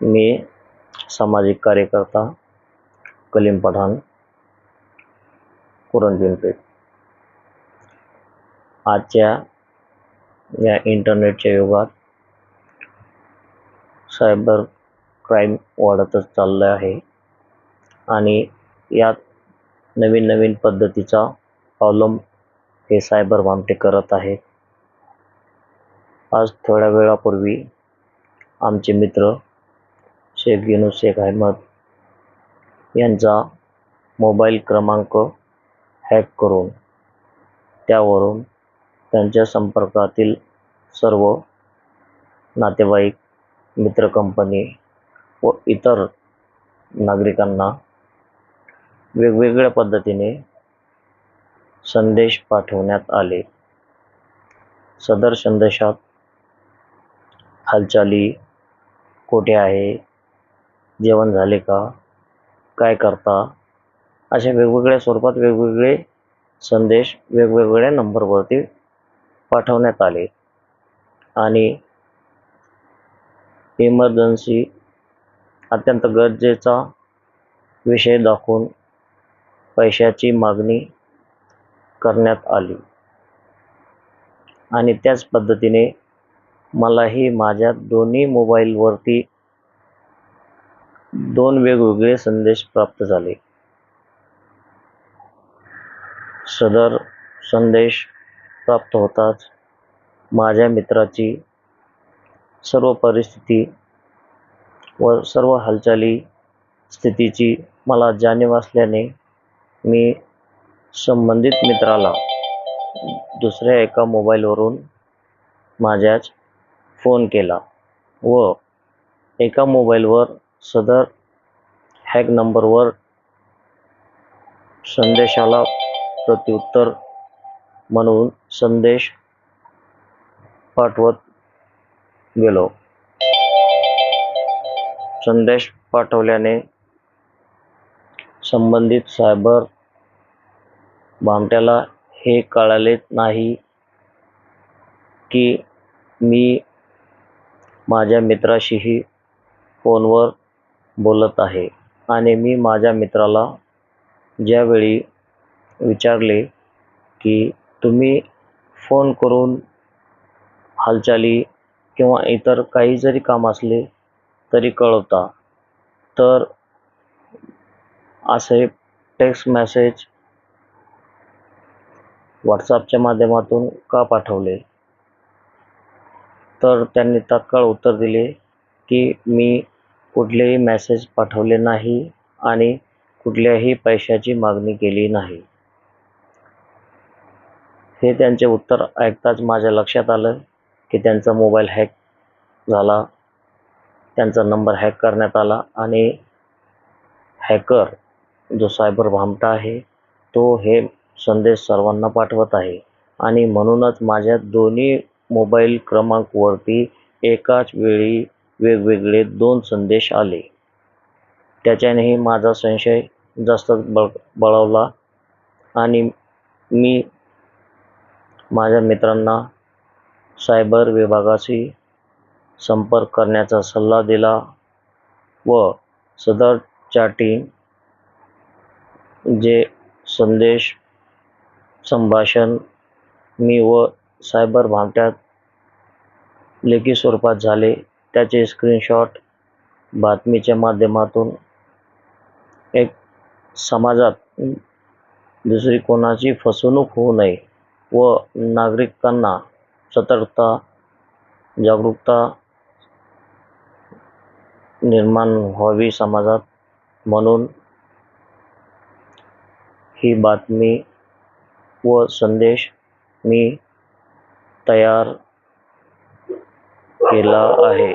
मी सामाजिक कार्यकर्ता कलीम पठाण कुरणपिंपरी आजच्या या इंटरनेटच्या युगात सायबर क्राईम वाढतच चाललं आहे आणि यात नवीन नवीन पद्धतीचा अवलंब हे सायबर भामटे करत आहे आज थोड्या वेळापूर्वी आमचे मित्र शेख युनुस शेख अहमद यांचा मोबाईल क्रमांक हॅक करून त्यावरून त्यांच्या संपर्कातील सर्व नातेवाईक मित्र कंपनी व इतर नागरिकांना वेगवेगळ्या पद्धतीने संदेश पाठवण्यात आले. सदर संदेशात हालचाली कुठे आहे जेवण झाले का? काय करता? अशा वेगवेगळ्या स्वरूपात वेगवेगळे संदेश वेगवेगळ्या नंबरवरती पाठवण्यात आले. आणि इमर्जन्सी अत्यंत गरजेचा विषय दाखवून पैशाची मागणी करण्यात आली. आणि त्याच पद्धतीने मलाही माझ्या दोन्ही मोबाईलवरती दोन वेगवेगळे संदेश प्राप्त झाले. सदर संदेश प्राप्त होताच माझ्या मित्राची सर्व परिस्थिती व सर्व हालचाली स्थितीची मला जाणीव असल्याने मी संबंधित मित्राला दुसऱ्या एका मोबाईलवरून माझ्याच फोन केला व एका मोबाईलवर सदर हॅक नंबरवर संदेशाला प्रत्युत्तर म्हणून संदेश पाठवत गेलो. संदेश पाठवल्याने संबंधित सायबर भामट्याला हे कळाले नाही की मी माझ्या मित्राशीही फोनवर बोलत आहे. आणि मी माझ्या मित्राला ज्यावेळी विचारले की तुम्ही फोन करून हालचाली किंवा इतर काही जरी काम असले तरी कळवता. तर असे टेक्स्ट मेसेज व्हॉट्सअपच्या माध्यमातून का पाठवले? तर त्यांनी तात्काळ उत्तर दिले की मी कुठलेही मेसेज पाठवले नाही आणि कुठल्याही पैशाची मागणी केली नाही. हे त्यांचे उत्तर ऐकताच माझ्या लक्षात आलं की त्यांचा मोबाईल हॅक झाला. त्यांचा नंबर हॅक करण्यात आला आणि हॅकर जो सायबर भामटा आहे तो हे संदेश सर्वांना पाठवत आहे आणि म्हणूनच माझ्या दोन्ही मोबाईल क्रमांकवरती एकाच वेळी वेगवेगळे दोन संदेश आले. त्याच्यानेही माझा संशय जास्त बळ बळावला आणि मी माझ्या मित्रांना सायबर विभागाशी संपर्क करण्याचा सल्ला दिला व सदर चॅटिंग जे संदेश संभाषण मी व सायबर भामट्यात लेखी स्वरूपात झाले त्याचे स्क्रीनशॉट बातमीच्या माध्यमातून एक समाजात दुसरी कोणाची फसवणूक होऊ नये व नागरिकांना सतर्कता जागरूकता निर्माण व्हावी समाजात म्हणून ही बातमी व संदेश मी तयार केला आहे.